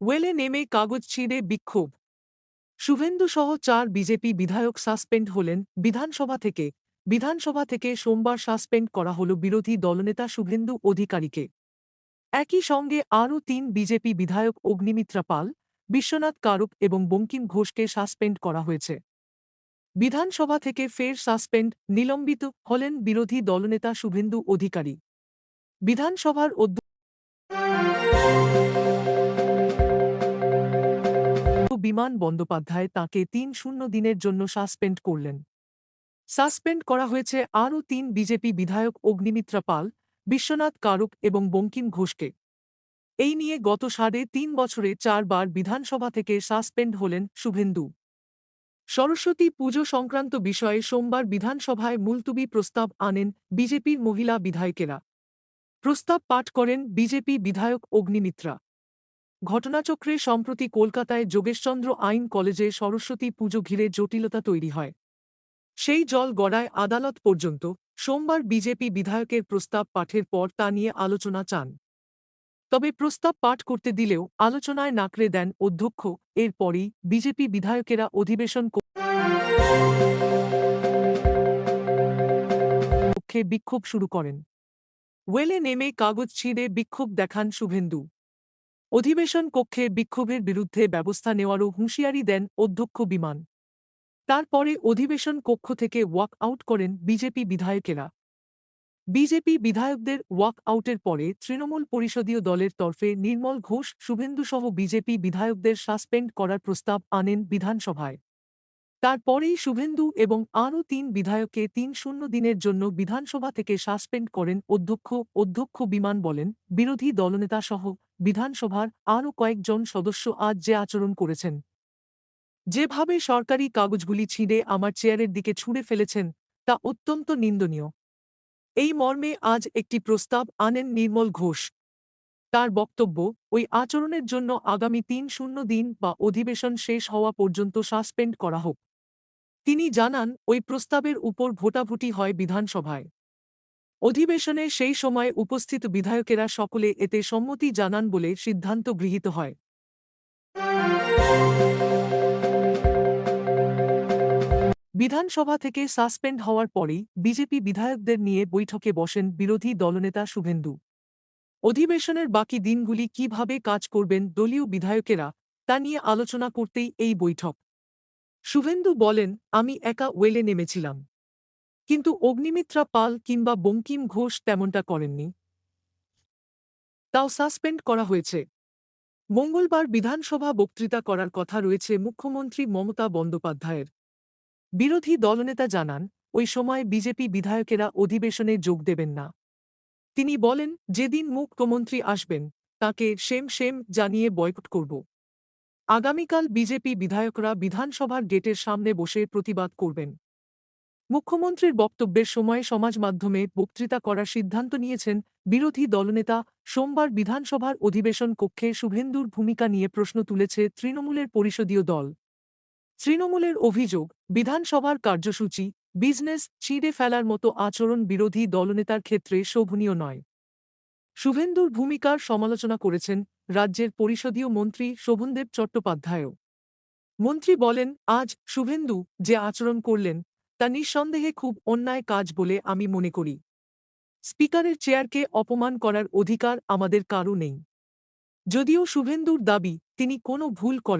ওয়েলে নেমে কাগজ ছিঁড়ে বিক্ষোভ। শুভেন্দু সহ চার বিজেপি বিধায়ক সাসপেন্ড হলেন বিধানসভা থেকে। বিধানসভা থেকে সোমবার সাসপেন্ড করা হল বিরোধী দলনেতা শুভেন্দু অধিকারীকে। একই সঙ্গে আরও তিন বিজেপি বিধায়ক অগ্নিমিত্রা পাল, বিশ্বনাথ কারুক এবং বঙ্কিম ঘোষকে সাসপেন্ড করা হয়েছে। বিধানসভা থেকে ফের সাসপেন্ড নিলম্বিত হলেন বিরোধী দলনেতা শুভেন্দু অধিকারী। বিধানসভার অধ্যক্ষ বিমান বন্দ্যোপাধ্যায় তাকে তিন শূন্য দিনের জন্য সাসপেন্ড করলেন। সাসপেন্ড করা হয়েছে আরও তিন বিজেপি বিধায়ক অগ্নিমিত্রা পাল, বিশ্বনাথ কারুক এবং বঙ্কিম ঘোষকে। এই নিয়ে গত সাড়ে তিন বছরে চারবার বিধানসভা থেকে সাসপেন্ড হলেন শুভেন্দু। সরস্বতী পুজো সংক্রান্ত বিষয়ে সোমবার বিধানসভায় মুলতুবি প্রস্তাব আনেন বিজেপির মহিলা বিধায়কেরা। প্রস্তাব পাঠ করেন বিজেপি বিধায়ক অগ্নিমিত্রা। ঘটনাচক্রে সম্প্রতি কলকাতায় যোগেশচন্দ্র আইন কলেজে সরস্বতী পুজো ঘিরে জটিলতা তৈরি হয়। সেই জল গড়ায় আদালত পর্যন্ত সোমবার বিজেপি বিধায়কের প্রস্তাব পাঠের পর তা নিয়ে আলোচনা চান। তবে প্রস্তাব পাঠ করতে দিলেও আলোচনায় নাকড়ে দেন অধ্যক্ষ, এরপরই বিজেপি বিধায়কেরা অধিবেশন কক্ষে বিক্ষোভ শুরু করেন। ওয়েলে নেমে কাগজ ছিঁড়ে বিক্ষোভ দেখান শুভেন্দু। অধিবেশন কক্ষে বিক্ষোভের বিরুদ্ধে ব্যবস্থা নেওয়ারও হুঁশিয়ারি দেন অধ্যক্ষ বিমান। তারপরে অধিবেশন কক্ষ থেকে ওয়াক আউট করেন বিজেপি বিধায়কেরা। বিজেপি বিধায়কদের ওয়াক আউটের পরে তৃণমূল পরিষদীয় দলের তরফে নির্মল ঘোষ শুভেন্দুসহ বিজেপি বিধায়কদের সাসপেন্ড করার প্রস্তাব আনেন বিধানসভায়। তারপরেই শুভেন্দু এবং আরও তিন বিধায়ককে তিন শূন্য দিনের জন্য বিধানসভা থেকে সাসপেন্ড করেন অধ্যক্ষ অধ্যক্ষ বিমান বলেন, বিরোধী দলনেতা সহ বিধানসভার আরও কয়েকজন সদস্য আজ যে আচরণ করেছেন। যেভাবে সরকারি কাগজগুলি ছিঁড়ে আমার চেয়ারের দিকে ছুঁড়ে ফেলেছেন, তা অত্যন্ত নিন্দনীয়। এই মর্মে আজ একটি প্রস্তাব আনেন নির্মল ঘোষ। তার বক্তব্য, ওই আচরণের জন্য আগামী তিন শূন্য দিন বা অধিবেশন শেষ হওয়া পর্যন্ত সাসপেন্ড করা হোক। তিনি জানান, ওই প্রস্তাবের উপর ভোটাভুটি হয় বিধানসভায়। অধিবেশনে সেই সময় উপস্থিত বিধায়কেরা সকলে এতে সম্মতি জানান বলে সিদ্ধান্ত গৃহীত হয়। বিধানসভা থেকে সাসপেন্ড হওয়ার পরেই বিজেপি বিধায়কদের নিয়ে বৈঠকে বসেন বিরোধী দলনেতা শুভেন্দু। অধিবেশনের বাকি দিনগুলি কীভাবে কাজ করবেন দলীয় বিধায়কেরা তা নিয়ে আলোচনা করতেই এই বৈঠক। শুভেন্দু বলেন, আমি একা ওয়েলে নেমেছিলাম। কিন্তু অগ্নিমিত্রা পাল কিংবা বঙ্কিম ঘোষ তেমনটা করেননি। তাও সাসপেন্ড করা হয়েছে। মঙ্গলবার বিধানসভা বক্তৃতা করার কথা রয়েছে মুখ্যমন্ত্রী মমতা বন্দ্যোপাধ্যায়ের। বিরোধী দলনেতা জানান, ওই সময় বিজেপি বিধায়কেরা অধিবেশনে যোগ দেবেন না। তিনি বলেন, যেদিন মুখ্যমন্ত্রী আসবেন, তাকে সেম সেম জানিয়ে বয়কট করব। আগামীকাল বিজেপি বিধায়করা বিধানসভার গেটের সামনে বসে প্রতিবাদ করবেন। মুখ্যমন্ত্রীর বক্তব্যের সময় সমাজ মাধ্যমে বক্তৃতা করার সিদ্ধান্ত নিয়েছেন বিরোধী দলনেতা সোমবার বিধানসভার অধিবেশন কক্ষে শুভেন্দুর ভূমিকা নিয়ে প্রশ্ন তুলেছে তৃণমূলের পরিষদীয় দল। তৃণমূলের অভিযোগ, বিধানসভার কার্যসূচি, বিজনেস ছিঁড়ে ফেলার মতো আচরণ বিরোধী দলনেতার ক্ষেত্রে শোভনীয় নয়। শুভেন্দুর ভূমিকার সমালোচনা করেছেন রাজ্যের পরিষদীয় মন্ত্রী শোভনদেব চট্টোপাধ্যায়ও। মন্ত্রী বলেন, আজ শুভেন্দু যে আচরণ করলেন, তা নিঃসন্দেহে খুব অন্যায় কাজ বলে আমি মনে করি। স্পিকারের চেয়ারকে অপমান করার অধিকার আমাদের কারও নেই। যদিও শুভেন্দুর দাবি, তিনি কোনো ভুল করেন